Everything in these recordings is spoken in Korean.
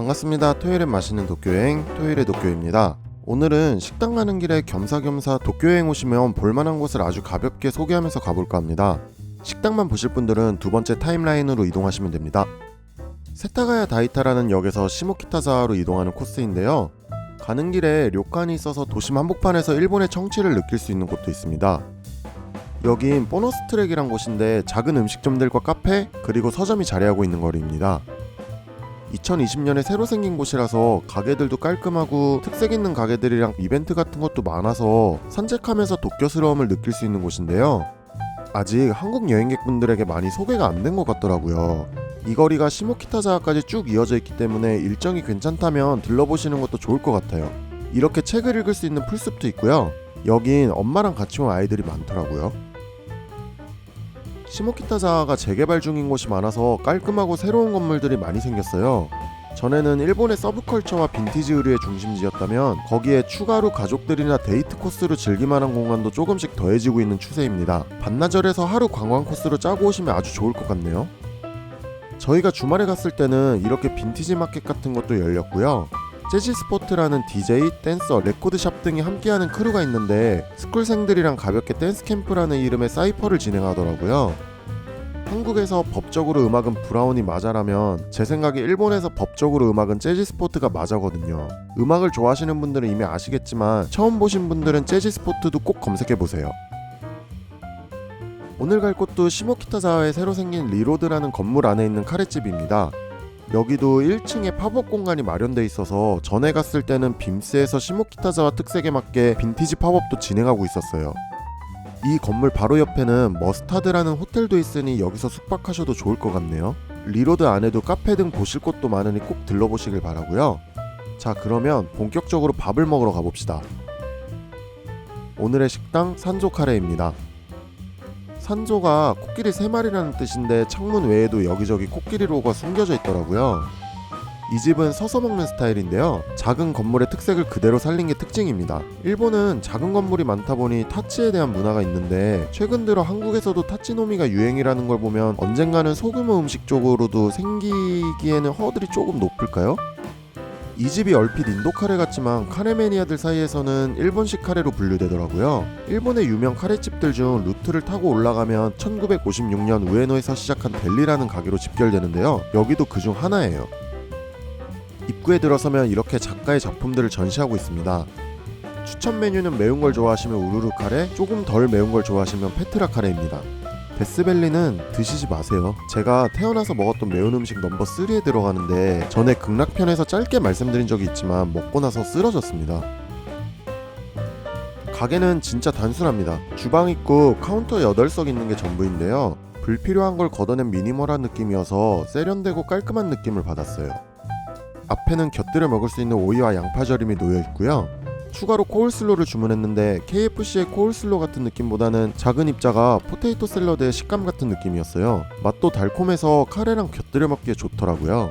반갑습니다. 토요일엔 맛있는 도쿄여행 토요일의 도쿄입니다. 오늘은 식당 가는 길에 겸사겸사 도쿄여행 오시면 볼만한 곳을 아주 가볍게 소개하면서 가볼까 합니다. 식당만 보실 분들은 두 번째 타임라인으로 이동하시면 됩니다. 세타가야 다이타라는 역에서 시모키타자와로 이동하는 코스인데요. 가는 길에 료칸이 있어서 도심 한복판에서 일본의 청취를 느낄 수 있는 곳도 있습니다. 여긴 보너스 트랙이란 곳인데 작은 음식점들과 카페 그리고 서점이 자리하고 있는 거리입니다. 2020년에 새로 생긴 곳이라서 가게들도 깔끔하고 특색 있는 가게들이랑 이벤트 같은 것도 많아서 산책하면서 도쿄스러움을 느낄 수 있는 곳인데요. 아직 한국 여행객분들에게 많이 소개가 안 된 것 같더라고요. 이 거리가 시모키타자까지 쭉 이어져 있기 때문에 일정이 괜찮다면 들러보시는 것도 좋을 것 같아요. 이렇게 책을 읽을 수 있는 풀숲도 있고요. 여긴 엄마랑 같이 온 아이들이 많더라고요. 시모키타자가 재개발 중인 곳이 많아서 깔끔하고 새로운 건물들이 많이 생겼어요. 전에는 일본의 서브컬처와 빈티지 의류의 중심지였다면 거기에 추가로 가족들이나 데이트 코스로 즐길만한 공간도 조금씩 더해지고 있는 추세입니다. 반나절에서 하루 관광 코스로 짜고 오시면 아주 좋을 것 같네요. 저희가 주말에 갔을 때는 이렇게 빈티지 마켓 같은 것도 열렸고요. 재즈 스포트라는 DJ, 댄서, 레코드샵 등이 함께하는 크루가 있는데 스쿨생들이랑 가볍게 댄스 캠프라는 이름의 사이퍼를 진행하더라고요. 한국에서 법적으로 음악은 브라운이 맞아라면 제 생각에 일본에서 법적으로 음악은 재즈 스포트가 맞아거든요. 음악을 좋아하시는 분들은 이미 아시겠지만 처음 보신 분들은 재즈 스포트도 꼭 검색해 보세요. 오늘 갈 곳도 시모키타자와에 새로 생긴 리로드라는 건물 안에 있는 카레집입니다. 여기도 1층에 팝업 공간이 마련돼 있어서 전에 갔을 때는 빔스에서 시모키타자와 특색에 맞게 빈티지 팝업도 진행하고 있었어요. 이 건물 바로 옆에는 머스타드라는 호텔도 있으니 여기서 숙박하셔도 좋을 것 같네요. 리로드 안에도 카페 등 보실 곳도 많으니 꼭 들러보시길 바라고요. 자 그러면 본격적으로 밥을 먹으러 가봅시다. 오늘의 식당 산조 카레입니다. 산조가 코끼리 세 마리라는 뜻인데 창문 외에도 여기저기 코끼리 로고가 숨겨져 있더라고요. 이 집은 서서 먹는 스타일인데요. 작은 건물의 특색을 그대로 살린 게 특징입니다. 일본은 작은 건물이 많다 보니 타치에 대한 문화가 있는데 최근 들어 한국에서도 타치노미가 유행이라는 걸 보면 언젠가는 소규모 음식 쪽으로도 생기기에는 허들이 조금 높을까요? 이 집이 얼핏 인도 카레 같지만 카레 매니아들 사이에서는 일본식 카레로 분류되더라고요. 일본의 유명 카레집들 중 루트를 타고 올라가면 1956년 우에노에서 시작한 델리라는 가게로 집결되는데요. 여기도 그중 하나예요. 입구에 들어서면 이렇게 작가의 작품들을 전시하고 있습니다. 추천 메뉴는 매운 걸 좋아하시면 우루루 카레, 조금 덜 매운 걸 좋아하시면 페트라 카레입니다. 데스밸리는 드시지 마세요. 제가 태어나서 먹었던 매운 음식 넘버 3에 들어가는데 전에 극락편에서 짧게 말씀드린 적이 있지만 먹고 나서 쓰러졌습니다. 가게는 진짜 단순합니다. 주방 있고 카운터 8석 있는 게 전부인데요. 불필요한 걸 걷어낸 미니멀한 느낌이어서 세련되고 깔끔한 느낌을 받았어요. 앞에는 곁들여 먹을 수 있는 오이와 양파 절임이 놓여 있고요. 추가로 코울슬로를 주문했는데 KFC의 코울슬로 같은 느낌보다는 작은 입자가 포테이토 샐러드의 식감 같은 느낌이었어요. 맛도 달콤해서 카레랑 곁들여 먹기에 좋더라고요.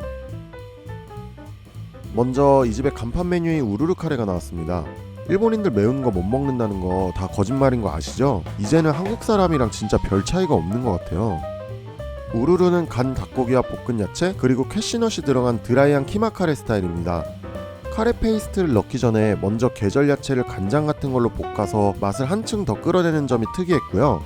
먼저 이 집의 간판 메뉴인 우루루 카레가 나왔습니다. 일본인들 매운 거 못 먹는다는 거 다 거짓말인 거 아시죠? 이제는 한국 사람이랑 진짜 별 차이가 없는 것 같아요. 우루루는 간 닭고기와 볶은 야채 그리고 캐시넛이 들어간 드라이한 키마 카레 스타일입니다. 카레 페이스트를 넣기 전에 먼저 계절 야채를 간장 같은 걸로 볶아서 맛을 한층 더 끌어내는 점이 특이했고요.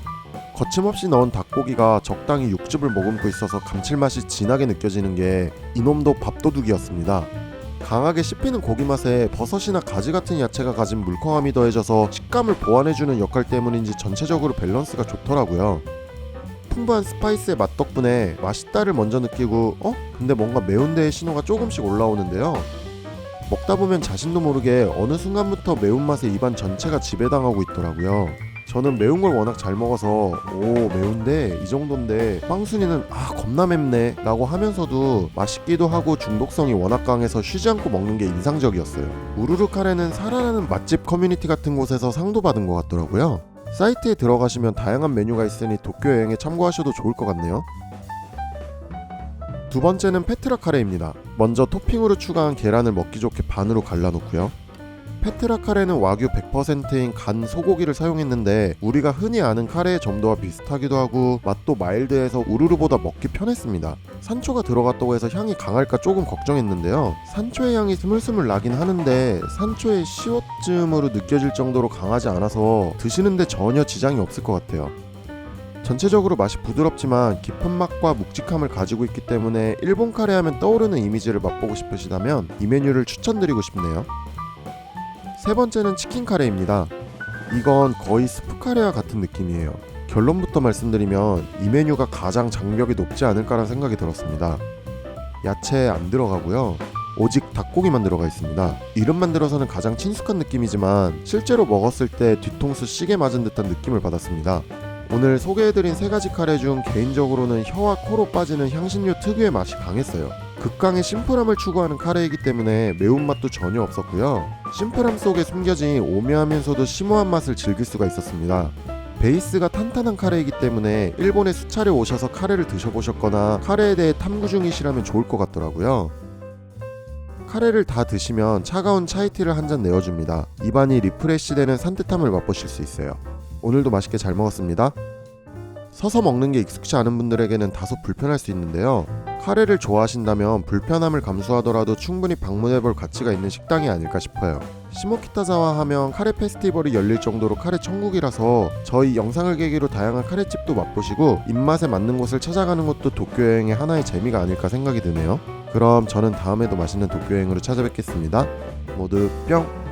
거침없이 넣은 닭고기가 적당히 육즙을 머금고 있어서 감칠맛이 진하게 느껴지는 게 이놈도 밥도둑이었습니다. 강하게 씹히는 고기 맛에 버섯이나 가지 같은 야채가 가진 물컹함이 더해져서 식감을 보완해주는 역할 때문인지 전체적으로 밸런스가 좋더라고요. 풍부한 스파이스의 맛 덕분에 맛있다를 먼저 느끼고 어? 근데 뭔가 매운 데의 신호가 조금씩 올라오는데요. 먹다 보면 자신도 모르게 어느 순간부터 매운맛에 입안 전체가 지배당하고 있더라고요. 저는 매운 걸 워낙 잘 먹어서 오 매운데 이 정도인데 빵순이는 아 겁나 맵네 라고 하면서도 맛있기도 하고 중독성이 워낙 강해서 쉬지 않고 먹는 게 인상적이었어요. 우루루 카레는 살아나는 맛집 커뮤니티 같은 곳에서 상도 받은 것 같더라고요. 사이트에 들어가시면 다양한 메뉴가 있으니 도쿄 여행에 참고하셔도 좋을 것 같네요. 두 번째는 페트라 카레입니다. 먼저 토핑으로 추가한 계란을 먹기 좋게 반으로 갈라놓고요. 페트라 카레는 와규 100%인 간 소고기를 사용했는데 우리가 흔히 아는 카레의 점도와 비슷하기도 하고 맛도 마일드해서 우르르보다 먹기 편했습니다. 산초가 들어갔다고 해서 향이 강할까 조금 걱정했는데요. 산초의 향이 스물스물 나긴 하는데 산초의 시옷쯤으로 느껴질 정도로 강하지 않아서 드시는데 전혀 지장이 없을 것 같아요. 전체적으로 맛이 부드럽지만 깊은 맛과 묵직함을 가지고 있기 때문에 일본 카레 하면 떠오르는 이미지를 맛보고 싶으시다면 이 메뉴를 추천드리고 싶네요. 세 번째는 치킨 카레입니다. 이건 거의 스프 카레와 같은 느낌이에요. 결론부터 말씀드리면 이 메뉴가 가장 장벽이 높지 않을까라는 생각이 들었습니다. 야채 안 들어가고요. 오직 닭고기만 들어가 있습니다. 이름만 들어서는 가장 친숙한 느낌이지만 실제로 먹었을 때 뒤통수 시계 맞은 듯한 느낌을 받았습니다. 오늘 소개해드린 세 가지 카레 중 개인적으로는 혀와 코로 빠지는 향신료 특유의 맛이 강했어요. 극강의 심플함을 추구하는 카레이기 때문에 매운맛도 전혀 없었고요. 심플함 속에 숨겨진 오묘하면서도 심오한 맛을 즐길 수가 있었습니다. 베이스가 탄탄한 카레이기 때문에 일본에 수차례 오셔서 카레를 드셔보셨거나 카레에 대해 탐구 중이시라면 좋을 것 같더라고요. 카레를 다 드시면 차가운 차이티를 한 잔 내어줍니다. 입안이 리프레시 되는 산뜻함을 맛보실 수 있어요. 오늘도 맛있게 잘 먹었습니다. 서서 먹는 게 익숙치 않은 분들에게는 다소 불편할 수 있는데요. 카레를 좋아하신다면 불편함을 감수하더라도 충분히 방문해볼 가치가 있는 식당이 아닐까 싶어요. 시모키타자와 하면 카레 페스티벌이 열릴 정도로 카레 천국이라서 저희 영상을 계기로 다양한 카레집도 맛보시고 입맛에 맞는 곳을 찾아가는 것도 도쿄 여행의 하나의 재미가 아닐까 생각이 드네요. 그럼 저는 다음에도 맛있는 도쿄 여행으로 찾아뵙겠습니다. 모두 뿅!